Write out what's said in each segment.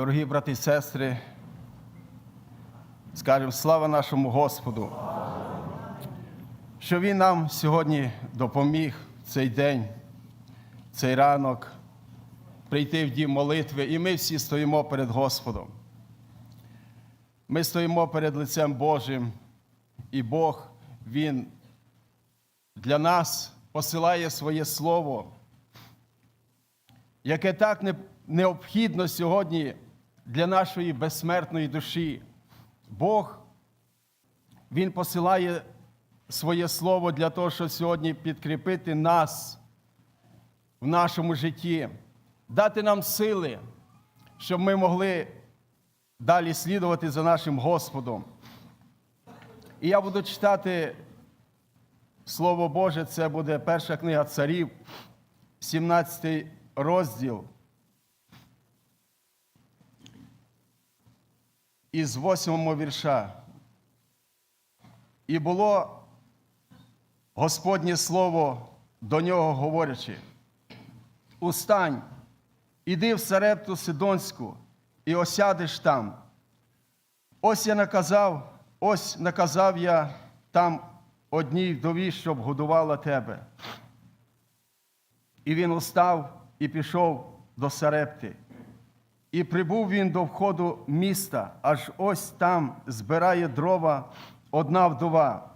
Дорогі брати і сестри, скажемо слава нашому Господу, що Він нам сьогодні допоміг в цей день, в цей ранок прийти в дім молитви, і ми всі стоїмо перед Господом. Ми стоїмо перед лицем Божим, і Бог, Він для нас посилає своє Слово, яке так необхідно сьогодні для нашої безсмертної душі. Бог, Він посилає своє Слово для того, щоб сьогодні підкріпити нас в нашому житті, дати нам сили, щоб ми могли далі слідувати за нашим Господом. І я буду читати Слово Боже, це буде перша книга царів, 17 розділ. Із восьмого вірша. І було Господнє слово до нього говорячи: Устань, іди в Сарепту Сидонську і осядеш там. Ось я наказав, ось наказав я там одній вдові, щоб годувала тебе. І він устав і пішов до Сарепти. І прибув він до входу міста, аж ось там збирає дрова одна вдова.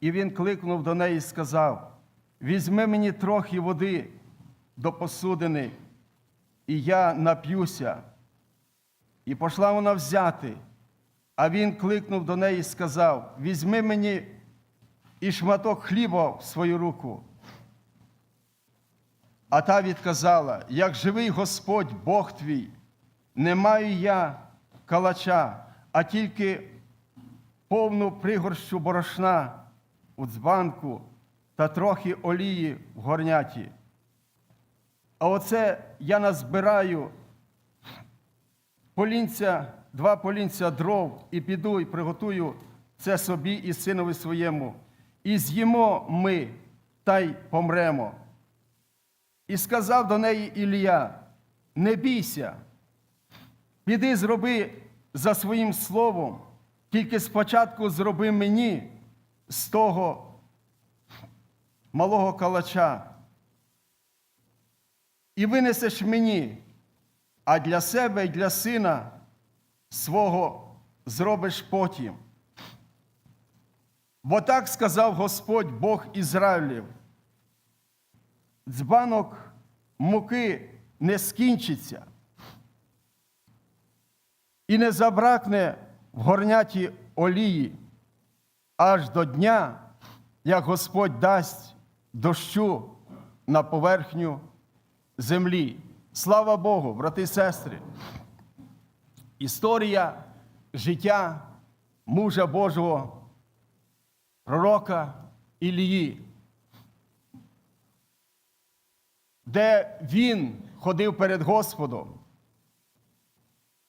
І він кликнув до неї і сказав: Візьми мені трохи води до посудини, і я нап'юся. І пішла вона взяти. А він кликнув до неї і сказав: Візьми мені і шматок хліба в свою руку. А та відказала: Як живий Господь Бог твій, не маю я калача, а тільки повну пригорщу борошна у дзбанку та трохи олії в горняті. А оце я назбираю полінця, два полінця дров і піду і приготую це собі і синові своєму. І з'їмо ми та й помремо. І сказав до неї Ілія: Не бійся, піди зроби за своїм словом, тільки спочатку зроби мені з того малого калача. І винесеш мені, а для себе і для сина свого зробиш потім. Бо так сказав Господь Бог Ізраїлів. Дзбанок муки не скінчиться і не забракне в горняті олії аж до дня, як Господь дасть дощу на поверхню землі. Слава Богу, брати і сестри. Історія життя мужа Божого, пророка Ілії. Де він ходив перед Господом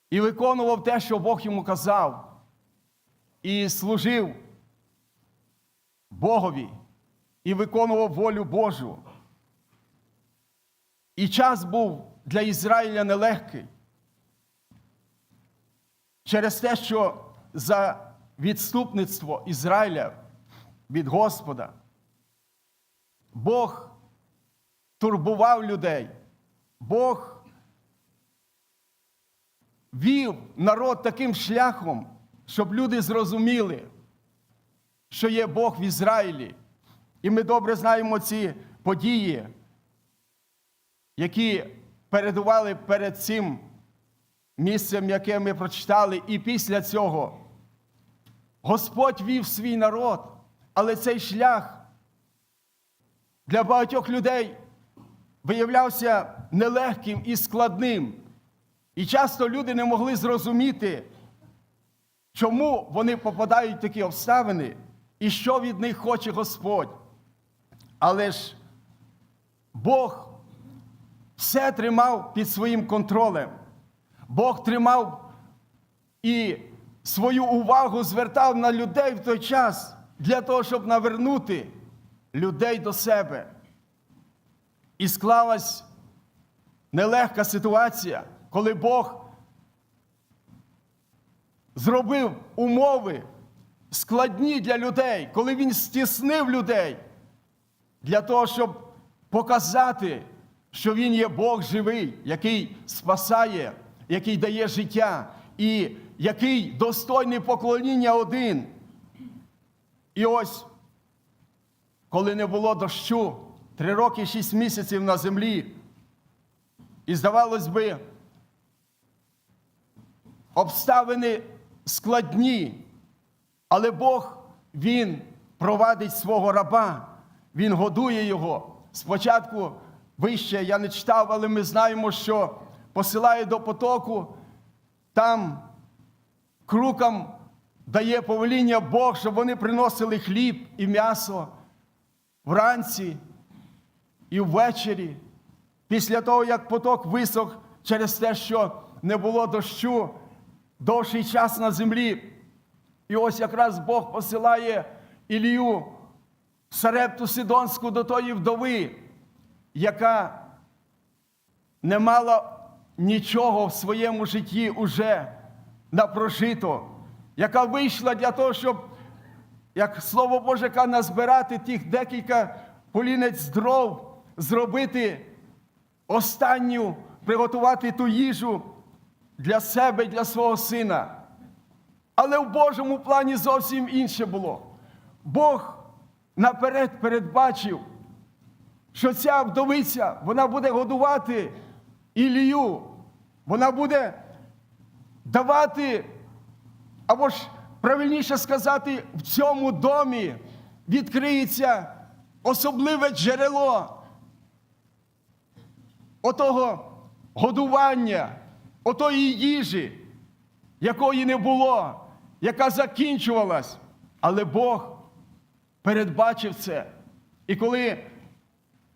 і виконував те, що Бог йому казав, і служив Богові, і виконував волю Божу. І час був для Ізраїля нелегкий. Через те, що за відступництво Ізраїля від Господа Бог турбував людей. Бог вів народ таким шляхом, щоб люди зрозуміли, що є Бог в Ізраїлі. І ми добре знаємо ці події, які передували перед цим місцем, яке ми прочитали, і після цього Господь вів свій народ, але цей шлях для багатьох людей виявлявся нелегким і складним. І часто люди не могли зрозуміти, чому вони попадають в такі обставини і що від них хоче Господь. Але ж Бог все тримав під своїм контролем. Бог тримав і свою увагу звертав на людей в той час для того, щоб навернути людей до себе. І склалась нелегка ситуація, коли Бог зробив умови складні для людей, коли він стіснив людей для того, щоб показати, що він є Бог живий, який спасає, який дає життя і який достойний поклоніння один. І ось, коли не було дощу, три роки шість місяців на землі, і здавалось би, обставини складні, але Бог, Він провадить свого раба, Він годує його. Спочатку вище я не читав, але ми знаємо, що посилає до потоку, там крукам дає повеління Бог, щоб вони приносили хліб і м'ясо. Вранці і ввечері, після того, як поток висох через те, що не було дощу довший час на землі. І ось якраз Бог посилає Ілію Сарепту Сидонську до тої вдови, яка не мала нічого в своєму житті уже напрожито, яка вийшла для того, щоб, як слово Боже, назбирати тих декілька полінець дров, зробити останню, приготувати ту їжу для себе і для свого сина. Але в Божому плані зовсім інше було. Бог наперед передбачив, що ця вдовиця вона буде годувати Ілію, вона буде давати, або ж правильніше сказати, в цьому домі відкриється особливе джерело отого годування, отої їжі, якої не було, яка закінчувалась. Але Бог передбачив це. І коли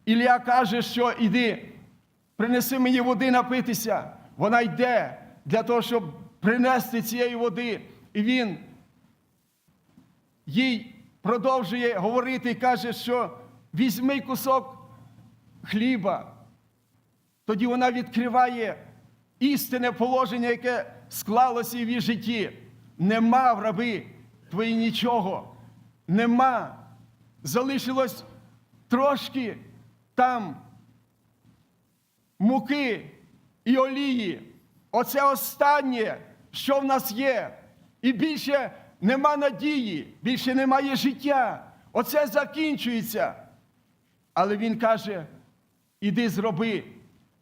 Ілля каже, що іди, принеси мені води напитися, вона йде для того, щоб принести цієї води. І він їй продовжує говорити і каже, що візьми кусок хліба. Тоді вона відкриває істинне положення, яке склалося в її житті. Нема в раби твої нічого. Нема. Залишилось трошки там муки і олії. Оце останнє, що в нас є. І більше нема надії, більше немає життя. Оце закінчується. Але він каже: іди зроби.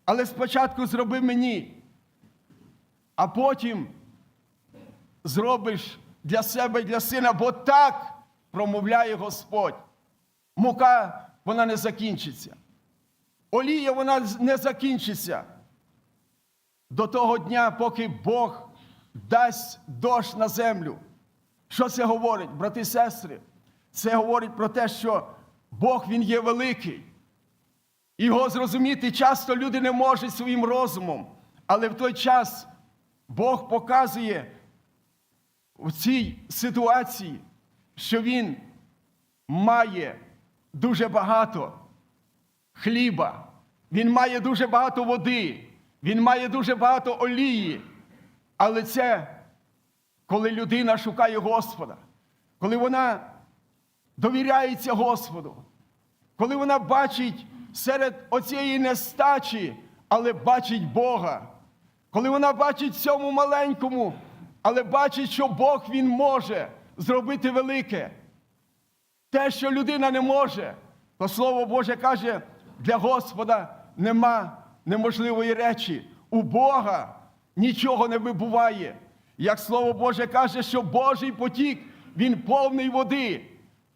Але спочатку зроби мені, а потім зробиш для себе і для сина, бо так промовляє Господь. Мука вона не закінчиться. Олія вона не закінчиться до того дня, поки Бог дасть дощ на землю. Що це говорить, брати і сестри? Це говорить про те, що Бог Він є великий. Його зрозуміти часто люди не можуть своїм розумом, але в той час Бог показує в цій ситуації, що Він має дуже багато хліба, Він має дуже багато води, Він має дуже багато олії. Але це коли людина шукає Господа, коли вона довіряється Господу, коли вона бачить серед оцієї нестачі, але бачить Бога, коли вона бачить цьому маленькому, але бачить, що Бог Він може зробити велике. Те, що людина не може, то Слово Боже каже, для Господа нема неможливої речі. У Бога нічого не вибуває. Як Слово Боже каже, що Божий потік, він повний води.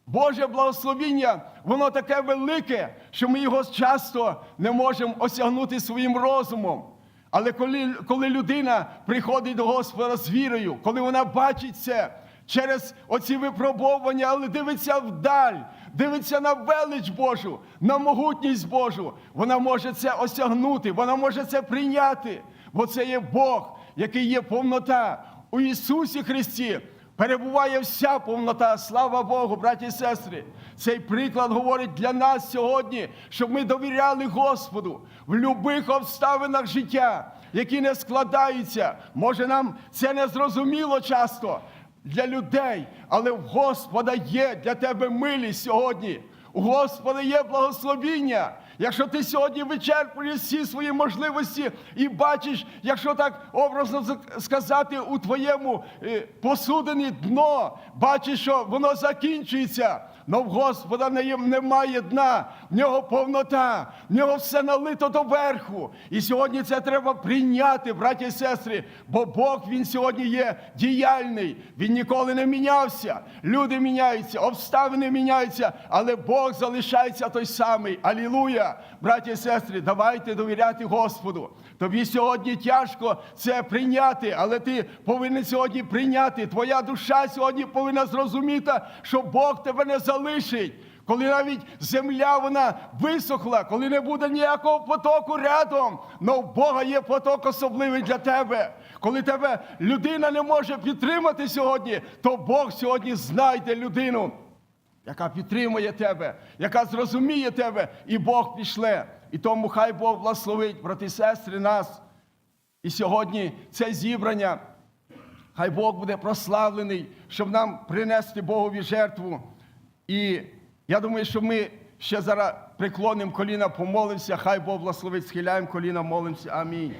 Боже благословіння, воно таке велике, що ми його часто не можемо осягнути своїм розумом. Але коли, коли людина приходить до Господа з вірою, коли вона бачить це через оці випробовування, але дивиться вдаль, дивиться на велич Божу, на могутність Божу, вона може це осягнути, вона може це прийняти, бо це є Бог, який є повнота у Ісусі Христі. Перебуває вся повнота, слава Богу, браті і сестри. Цей приклад говорить для нас сьогодні, щоб ми довіряли Господу в будь-яких обставинах життя, які не складаються. Може, нам це не зрозуміло часто для людей, але в Господа є для тебе милість сьогодні. У Господа є благословіння. Якщо ти сьогодні вичерпуєш всі свої можливості і бачиш, якщо так образно сказати, у твоєму е, посудині дно, бачиш, що воно закінчується. Но в Господа немає дна, в нього повнота, в нього все налито до верху. І сьогодні це треба прийняти, браті і сестри, бо Бог він сьогодні є діяльний, він ніколи не мінявся. Люди міняються, обставини міняються, але Бог залишається той самий. Алілуя! Браті і сестри, давайте довіряти Господу. Тобі сьогодні тяжко це прийняти, але ти повинен сьогодні прийняти. Твоя душа сьогодні повинна зрозуміти, що Бог тебе не залишить. Коли навіть земля вона висохла, коли не буде ніякого потоку рядом, но в Бога є поток особливий для тебе. Коли тебе людина не може підтримати сьогодні, то Бог сьогодні знайде людину, яка підтримує тебе, яка зрозуміє тебе, і Бог пішле. І тому хай Бог благословить, брати і сестри, нас. І сьогодні це зібрання. Хай Бог буде прославлений, щоб нам принести Богові жертву. І я думаю, що ми ще зараз приклонимо коліна, помолимося. Хай Бог благословить, схиляємо коліна, молимося. Амінь.